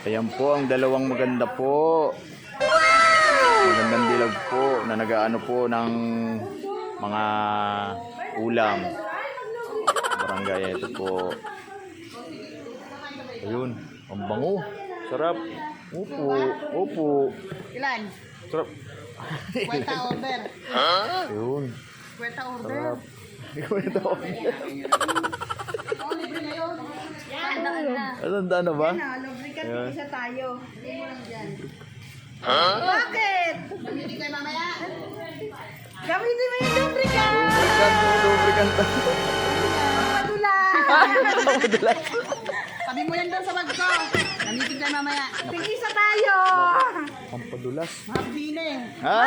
Ayan po ang dalawang maganda po. Magandang dilag po na nagaano po ng mga ulam. Barangay ito po. Ayun, ang bango. Sarap. Upo, upo. Ilan? Sarap. Kwenta order. Ayun, Kwenta order. sarap. Ikaw na. Oh, libre na yun. Yan, na ba? Lubricant Ayan. isa tayo. Bakit? Gamitin kayo mamaya. Gamitin mo yung lubricant. Lubricant, lubricant. Padula. Madalas. Sabi mo yan doon sa bag ko. Gamitin kayo mamaya. Tig-isa tayo. Pampadulas. Happy na eh. Ha?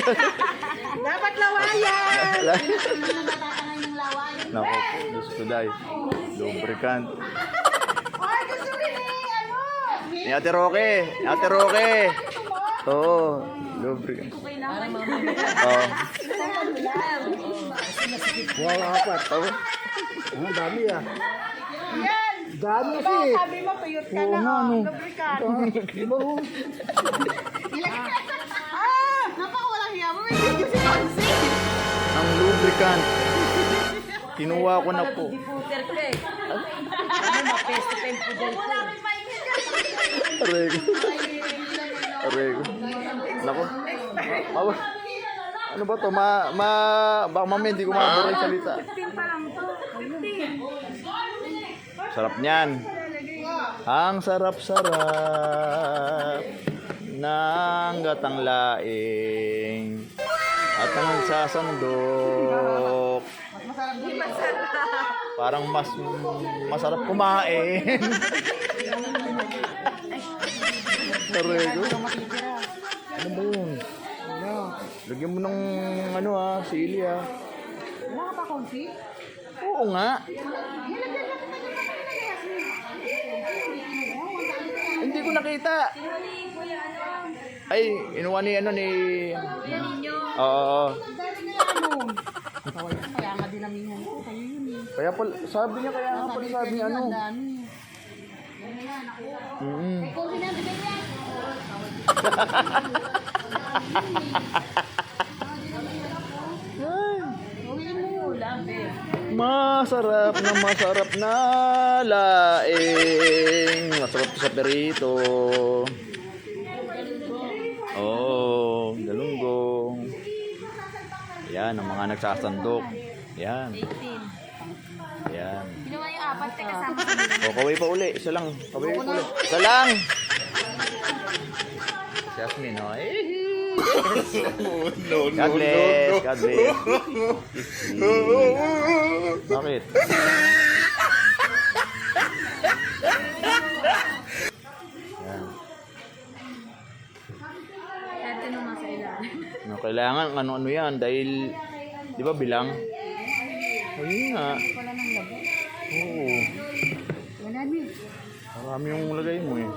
Dapat lawayan. Nako po, Diyos ko day. Lubricant. Ay, gusto rin eh. Ano? Ni Ate Roque. Ni Ate Roque. Oo. Lubricant. Oo. Wow, apat. Oo. Ang dami ah. Yan. Dami kasi. sabi mo, tuyot ka Oo na. nga, oh. Lubricant. Di ba oh? Ah! Napakawalang hiya mo. May video si Nancy. Ang lubricant. Kinuha ko na po. Eh. Ano. Arego. Arego. Nako. Ano ba to? Ma, ma, baka mamaya hindi ko yung salita. Sarap niyan. Ang sarap-sarap ng gatang laing at ang sasandok. Parang mas masarap kumain. Arego. Ano ba yun? Lagyan mo ng ano ah, sili ah. Wala ka pa konti? Oo nga. Hindi ko nakita. Ay, inuwa ni ano ni... Oo, oo. Kaya nga dinamihan ko. Kayo yun eh. Kaya pala, sabi niya kaya nga pala sabi niya ano. Ang dami. Mm Kung sinabi ka yun. Masarap na masarap na laing. Masarap sa perito. Oh, Yan, ang mga nagsasandok. Yan. Yan. Ginawa yung apat, teka kasama sa O, kaway pa uli. Isa lang. Kaway pa uli. Isa lang. Jasmine, oh. Eh. God bless. God bless. Bakit? Yan. Ate nung nasa ilalim. No, kailangan ano-ano yan dahil, di ba bilang? O yun nga. Wala nang labo. Oo. Wala ni. Marami yung lagay mo eh.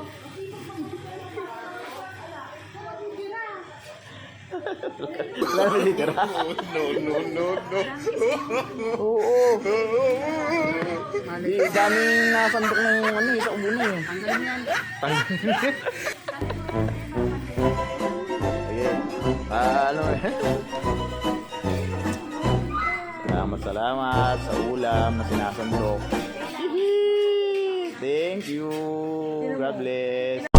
Wala na titira. No, no, no, no. Oo. Di, daming nasandok ng ano eh, sa ubo na eh. Tanggalin yan. Sige. Salamat, salamat sa ulam na sinasandok. Thank you. God bless.